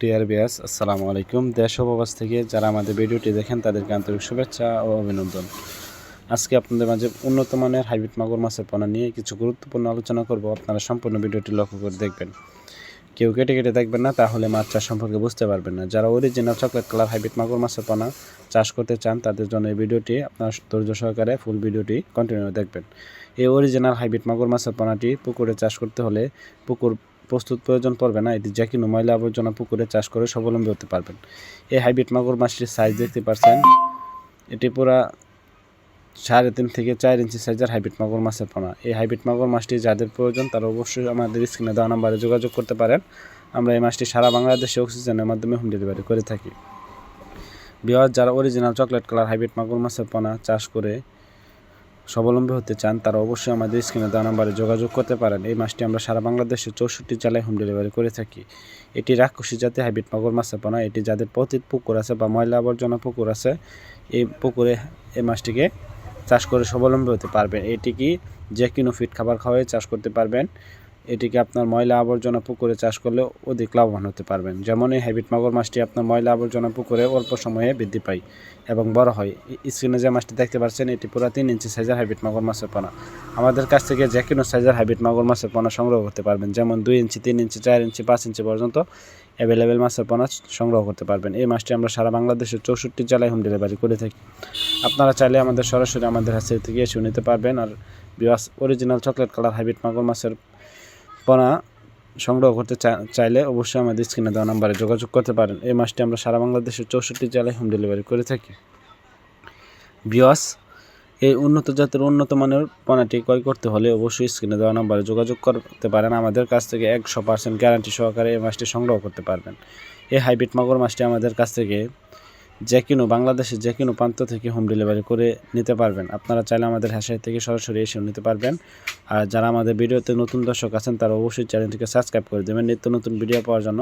Deer বিয়াস আসসালামু আলাইকুম। দেশ প্রবাস থেকে যারা আমাদের ভিডিওটি দেখেন, তাদেরকে আন্তরিক শুভেচ্ছা ও অভিনন্দন। আজকে আপনাদের মাঝে উন্নত মানের হাইব্রিড মাগুর মাছের পোনা নিয়ে কিছু গুরুত্বপূর্ণ আলোচনা করব। আপনারা সম্পূর্ণ ভিডিওটি লক্ষ্য করে দেখবেন। কেউ কেটে কেটে দেখবেন না, তাহলে মাছ চাষ সম্পর্কে বুঝতে পারবেন না। যারা অরিজিনাল চকলেট কালার হাইব্রিড মাগুর মাছের পোনা চাষ করতে চান, তাদের জন্য এই ভিডিওটি আপনার ধৈর্য সহকারে ফুল ভিডিওটি কন্টিনিউ দেখবেন। এই অরিজিনাল হাইব্রিড মাগুর মাছের পোনাটি পুকুরে চাষ করতে হলে পুকুর প্রস্তুত প্রয়োজন পড়বে না। এটি যে কোনো ময়লা আবর্জনা পুকুরে চাষ করে স্বাবলম্বী হতে পারবেন। এই হাইব্রিড মাগুর মাছটির সাইজ দেখতে পাচ্ছেন। এটি পুরা সাড়ে তিন থেকে চার ইঞ্চি সাইজের হাইব্রিড মাগুর মাছের পোনা। এই হাইব্রিড মাগুর মাছটি যাদের প্রয়োজন, তারা অবশ্যই আমাদের স্ক্রিনে দেওয়া নাম্বারে যোগাযোগ করতে পারেন। আমরা এই মাছটি সারা বাংলাদেশে অক্সিজেনের মাধ্যমে হোম ডেলিভারি করে থাকি। বিহার যারা অরিজিনাল চকলেট কালার হাইব্রিড মাগুর মাছের পোনা চাষ করে স্বাবলম্বী হতে চান, তারা অবশ্যই আমাদের স্ক্রিনে দেওয়া নাম্বারে যোগাযোগ করতে পারেন। এই মাছটি আমরা সারা বাংলাদেশে চৌষট্টি জেলায় হোম ডেলিভারি করে থাকি। এটি রাক্ষসী জাতি হাইব্রিড মাগুর মাছের পোনা, এটি যাদের পতিত পুকুর আছে বা ময়লা আবর্জনা পুকুর আছে, এই পুকুরে এই মাছটিকে চাষ করে স্বাবলম্বী হতে পারবেন। এটি কি যে কোনো ফিট খাবার খাওয়াই চাষ করতে পারবেন। এটিকে আপনার ময়লা আবর্জনা পুকুরে চাষ করলে অধিক লাভবান হতে পারবেন। যেমন এই হ্যাবিট মাগুর মাছটি আপনার ময়লা আবর্জনা পুকুরে অল্প সময়ে বৃদ্ধি পায় এবং বড় হয়। স্ক্রিনে যে মাছটি দেখতে পাচ্ছেন, এটি পুরো তিন ইঞ্চি সাইজের হাইব্রিড মাগুর মাছের পোনা। আমাদের কাছ থেকে যে কোনো সাইজের হাইব্রিড মাগুর মাছের পোনা সংগ্রহ করতে পারবেন। যেমন দুই ইঞ্চি তিন ইঞ্চি চার ইঞ্চি পাঁচ ইঞ্চি পর্যন্ত অ্যাভেলেবেল মাছের পোনা সংগ্রহ করতে পারবেন। এই মাছটি আমরা সারা বাংলাদেশের চৌষট্টি জেলায় হোম ডেলিভারি করে থাকি। আপনারা চাইলে আমাদের সরাসরি আমাদের হাতে থেকে এসে নিতে পারবেন। আর বিওয়াস অরিজিনাল চকলেট কালার হাইব্রিড মাগুর মাছের পোনা সংগ্রহ করতে চাইলে অবশ্যই আমাদের স্ক্রিনে দেওয়া নাম্বারে যোগাযোগ করতে পারেন। এই মাছটি আমরা সারা বাংলাদেশের চৌষট্টি জেলায় হোম ডেলিভারি করে থাকি। বিওয়াস এই উন্নত জাতের উন্নত মানের পণ্যটি ক্রয় করতে হলে অবশ্যই স্ক্রিনে দেওয়া নাম্বারে যোগাযোগ করতে পারেন। আমাদের কাছ থেকে একশো পার্সেন্ট গ্যারান্টি সহকারে এই মাছটি সংগ্রহ করতে পারবেন। এই হাইব্রিড মাগুর মাছটি আমাদের কাছ থেকে যে কোনো বাংলাদেশের যে কোনো প্রান্ত থেকে হোম ডেলিভারি করে নিতে পারবেন। আপনারা চাইলে আমাদের হ্যাশাই থেকে সরাসরি এসেও নিতে পারবেন। আর যারা আমাদের ভিডিওতে নতুন দর্শক আছেন, তারা অবশ্যই চ্যানেলটিকে সাবস্ক্রাইব করে দেবেন। নিত্য নতুন ভিডিও পাওয়ার জন্য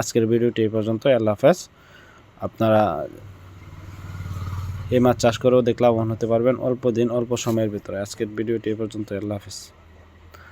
আজকের ভিডিওটি এই পর্যন্ত। আল্লাহ হাফেজ। আপনারা এই মাছ চাষ করেও দেখলে লাভবান হতে পারবেন। অল্প দিন, অল্প সময়ের ভিতরে। আজকের ভিডিওটি এই পর্যন্ত আল্লাহ হাফেজ।